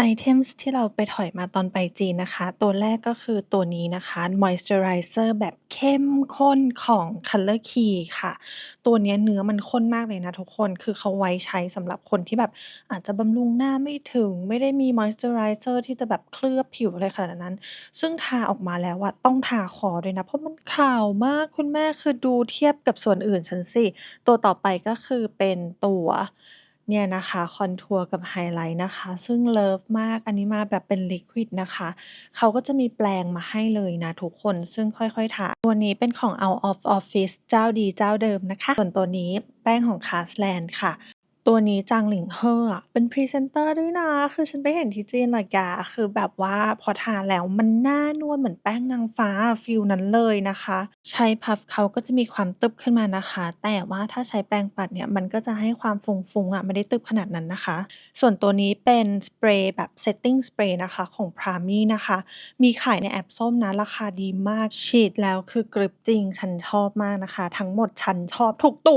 ไอเทมส์ที่เราไปถอยมาตอนไปจีนนะคะ ตัวแรกก็คือตัวนี้นะคะ Moisturizer แบบเข้มข้นของ Color Key ค่ะ ตัวเนี้ยเนื้อมันข้นมากเลยนะทุกคน คือเขาไว้ใช้สำหรับคนที่แบบอาจจะบำรุงหน้าไม่ถึง ไม่ได้มี Moisturizer ที่จะแบบเคลือบผิวอะไรขนาดนั้น ซึ่งทาออกมาแล้วอะต้องทาคอด้วยนะ เพราะมันขาวมากคุณแม่คือดูเทียบกับส่วนอื่นฉันสิ ตัวต่อไปก็คือเป็นตัว เนี่ยนะคะ คอนทัวร์กับไฮไลท์นะคะ ซึ่งเลิฟมาก อันนี้มาแบบเป็นลิควิดนะคะ เขาก็จะมีแปลงมาให้เลยนะทุกคน ซึ่งค่อยๆทาตัวนี้เป็นของ Out of Office เจ้าดีเจ้าเดิมนะคะ ส่วนตัวนี้แป้งของ Castland ค่ะ ตัวนี้จางหลิงเฮ่ออะเป็นพรีเซนเตอร์ด้วยนะ คือฉันไปเห็นที่จีนอะแก คือแบบว่าพอทาแล้วมันหน้านวลเหมือนแป้งนางฟ้าอะ ฟีลนั้นเลยนะคะ ใช้พัฟเขาก็จะมีความตึบขึ้นมานะคะ แต่ว่าถ้าใช้แปรงปัดเนี่ยมันก็จะให้ความฟุ้งๆอะไม่ได้ตึบขนาดนั้นนะคะ ส่วนตัวนี้เป็นสเปรย์แบบ setting spray นะคะของ Prami นะคะ มีขายในแอปส้มนะราคาดีมากฉีดแล้วคือกรึบจริงฉันชอบมากนะคะ ทั้งหมดฉันชอบทุกตัว